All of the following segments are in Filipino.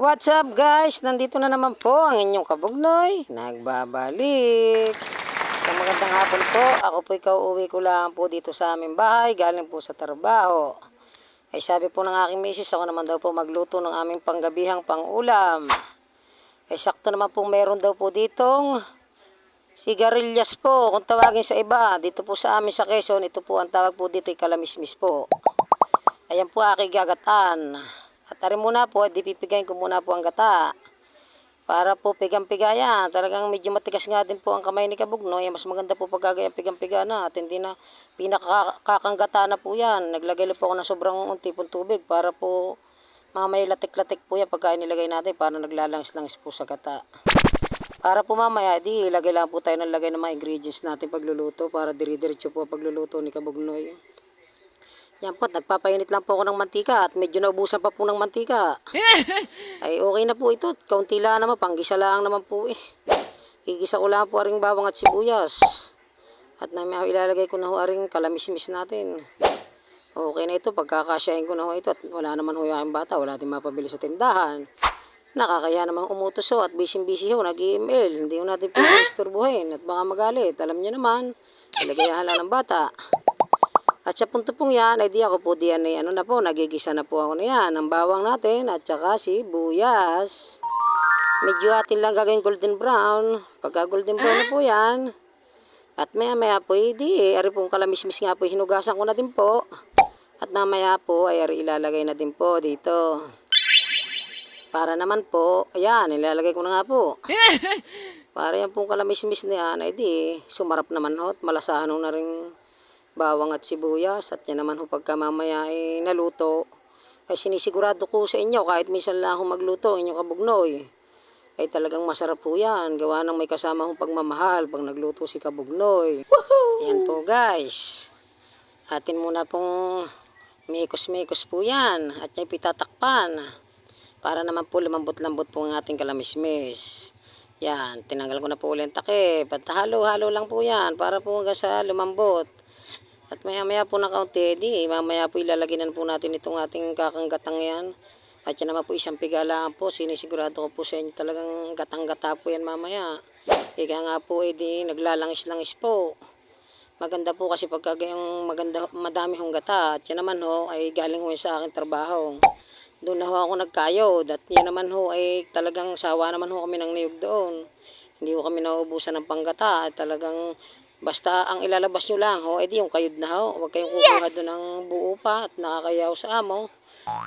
What's up guys? Nandito na naman po ang inyong kabugnoy. Nagbabalik. Sa magandang hapon po, ako po ikaw uwi ko lang po dito sa aming bahay. Galing po sa trabaho. Ay sabi po ng aking misis, ako naman daw po magluto ng aming panggabihang pangulam. Ay sakto naman po meron daw po ditong sigarilyas po. Kung tawagin sa iba, dito po sa amin sa Quezon, ito po ang tawag po dito ay kalamismis po. Ayan po aking gagataan. At tari muna po, di pipigayin ko muna po ang gata. Para po pigang-piga yan. Talagang medyo matigas nga din po ang kamay ni Kabugno. Yan, mas maganda po pag gagaya pigang-piga na. At hindi na pinakakakanggata na po yan. Naglagay lang po ako ng sobrang unti pong tubig para po mamaya latik-latik po yan pagka inilagay natin para naglalangis-langis po sa gata. Para po mamaya, di ilagay lang po tayo ng lagay ng mga ingredients natin pagluluto para diri-diretso po pagluluto ni Kabugnoy. Yan po, nagpapainit lang po ako ng mantika at medyo naubusan pa po ng mantika. Ay okay na po ito, kaunti lang naman, panggisa lang naman po eh. Gigisa ko lang po aring bawang at sibuyas. At na may ilalagay ko na ho aring kalamismis natin. Okay na ito, pagkakasyahin ko na ho ito at wala naman ho yung bata, wala din mapabili sa tindahan. Nakakaya namang umutos ho at busy-busy ho, nag-email. Hindi ho natin po istorbohin at baka magalit. Alam niyo naman, ilagayahan lang ng bata. At sa punto pong yan, ay di ako po diyan ay ano na po, nagigisa na po ako na yan. Ang bawang natin at saka si buyas. Medyo atin lang gagawin golden brown. Pagka golden brown na po yan. At maya maya po, hindi eh. Ari pong kalamismis nga po, hinugasan ko na din po. At mamaya po, ay ari ilalagay na din po dito. Para naman po, ayan, ilalagay ko na nga po. Para yan pong kalamismis na yan, ay di, sumarap naman ho at malasahan na rin bawang at sibuyas. At yan naman ho pagka mamaya ay naluto, ay sinisigurado ko sa inyo, kahit minsan lang ako magluto, inyong kabugnoy, ay talagang masarap po yan. Gawa ng may kasama hong pagmamahal pag nagluto si kabugnoy. Yan po guys. Atin muna pong mekos-mekos po yan. At yan pitatakpan. Para naman po lumambot-lambot po ang ating kalamismis. Yan, tinanggal ko na po ulit ang takip. At halo-halo lang po yan para po hanggang sa lumambot. At maya-maya po na kaunti, di, mamaya po ilalagyan na po natin itong ating kakanggatang yan. At yan naman po isang pigalaan po, sinisigurado ko po sa inyo talagang gatang-gata po yan mamaya. Ika nga po, eh, di, naglalangis-langis po. Maganda po kasi pagka gayong maganda, madami hong gata. At yan naman ho, ay galing ho sa aking trabaho. Doon na ho ako nagkayod. At yan naman ho, ay talagang sawa naman ho kami ng niyog doon. Hindi ho kami nauubusan ng panggata. At talagang Basta ang ilalabas nyo lang, ho, edi yung kayod na ho. Huwag kayong kukuha doon ng buo pa at nakakayaw sa amo.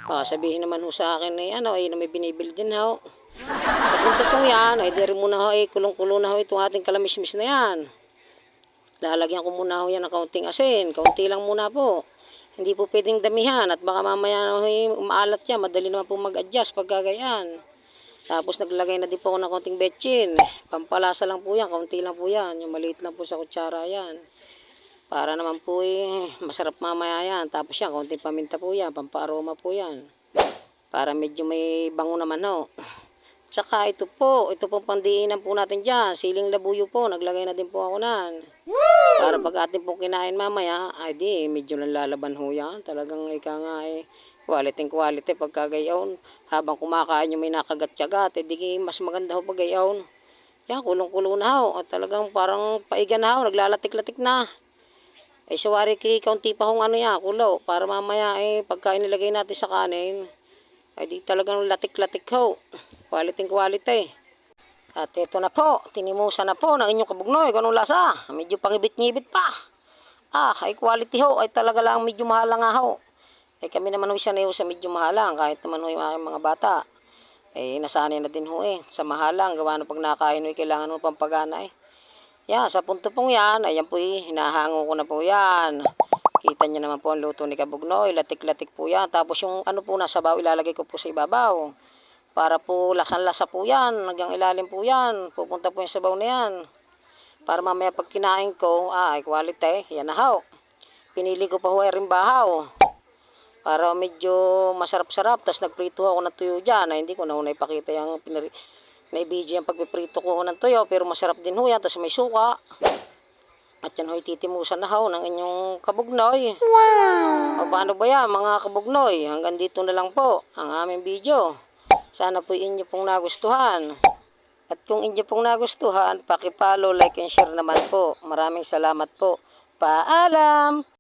Baka sabihin naman ho sa akin ay ano, ay na may binibil din ho. Sa punto pong yan, ay diri muna ho, ay kulong-kulo na ho itong ating kalamismis na yan. Lalagyan ko muna ho yan ng kaunting asin. Kaunti lang muna po. Hindi po pwedeng damihan at baka mamaya ho, ay umaalat yan. Madali naman po mag-adjust pag gagayan. Tapos naglagay na din po ako ng konting betchin. Pampalasa lang po yan, kaunti lang po yan. Yung maliit lang po sa kutsara yan. Para naman po eh, masarap mamaya yan. Tapos yan, kaunting paminta po yan, pampaaroma po yan. Para medyo may bango naman ho. Tsaka ito po, ito po pandiinan po natin dyan. Siling labuyo po, naglagay na din po ako nan. Para pag atin po kinain mamaya, ay di, medyo nalalaban ho yan. Talagang ika nga eh, quality quality pagkagayaon. Habang kumakain yung may nakagat-kagat, eh di mas maganda ho paggayaon. Yan, kulong-kulo na ho. At talagang parang paiga na ho, naglalatik-latik na. Eh, sawari kay kaunti pa hong ano yan, kulo. Para mamaya eh, pagka inilagay natin sa kanin, ay di talagang latik-latik ho. Quality quality. At ito na po, tinimusan na po ng inyong kabugnoy. Kung anong lasa? Medyo pangibit-ngibit pa. Ah, ay quality ho. Ay talaga lang medyo mahal nga ho. Eh kami naman ho siya na ho sa medyo mahalang. Kahit naman ho yung aking mga bata. Eh nasanay na din ho eh. Sa mahalang. Gawa na pag nakain ho, eh, kailangan ho pampagana eh. Yan, sa punto pong yan. Ayan po eh. Hinahango ko na po yan. Kita niyo naman po ang luto ni Kabugnoy. Latik-latik po yan. Tapos yung ano po nasa baw, ilalagay ko po sa ibabaw. Para po lasang-lasa po yan. Hanggang ilalim po yan. Pupunta po yung sabaw na yan. Para mamaya pag kinain ko, ah, ay quality. Yan na ho. Pinili ko pa ho ay rimbahaw. Para medyo masarap-sarap. Tapos nagprito ako ng tuyo dyan. Ay, hindi ko na ho naipakita yung pinari na-video yung pagpiprito ko ng tuyo. Pero masarap din ho yan. Tapos may suka. At yan ho, ititimusan na ho ng inyong kabugnoy. Wow! O paano ba yan mga kabugnoy? Hanggang dito na lang po ang aming video. Sana po inyo pong nagustuhan. At kung inyo pong nagustuhan, paki-follow, like, and share naman po. Maraming salamat po. Paalam!